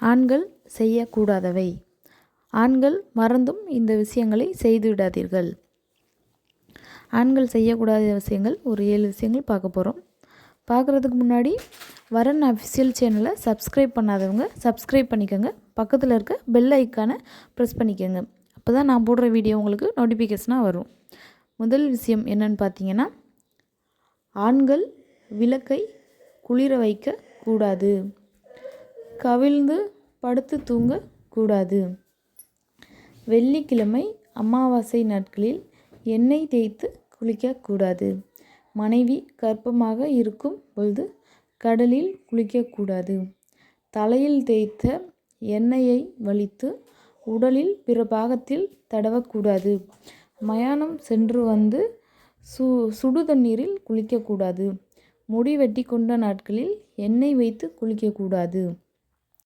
ஆண்கள் செய்யக்கூடாதவை. ஆண்கள் மறந்தும் இந்த விஷயங்களை செய்துவிடாதீர்கள். ஆண்கள் செய்யக்கூடாத விஷயங்கள் ஒரு ஏழு விஷயங்கள் பார்க்க போகிறோம் பார்க்குறதுக்கு முன்னாடி வரன் அஃபிஷியல் சேனலை சப்ஸ்கிரைப் பண்ணாதவங்க சப்ஸ்கிரைப் பண்ணிக்கோங்க. பக்கத்தில் இருக்க பெல் ஐக்கானை ப்ரெஸ் பண்ணிக்கோங்க. அப்போ தான் நான் போடுற வீடியோ உங்களுக்கு நோட்டிஃபிகேஷனாக வரும். முதல் விஷயம் என்னன்னு பார்த்தீங்கன்னா ஆண்கள் விளக்கை குளிர வைக்க கூடாது கவிழ்ந்து படுத்து தூங்க கூடாது வெள்ளிக்கிழமை அமாவாசை நாட்களில் எண்ணெய் தேய்த்து குளிக்கக்கூடாது. மனைவி கர்ப்பமாக இருக்கும் பொழுது கடலில் குளிக்கக்கூடாது. தலையில் தேய்த்த எண்ணெயை வலித்து உடலில் பிற பாகத்தில் தடவக்கூடாது. மயானம் சென்று வந்து சு சுடு தண்ணீரில் குளிக்கக்கூடாது. முடி வெட்டி கொண்ட நாட்களில் எண்ணெய் வைத்து குளிக்கக்கூடாது.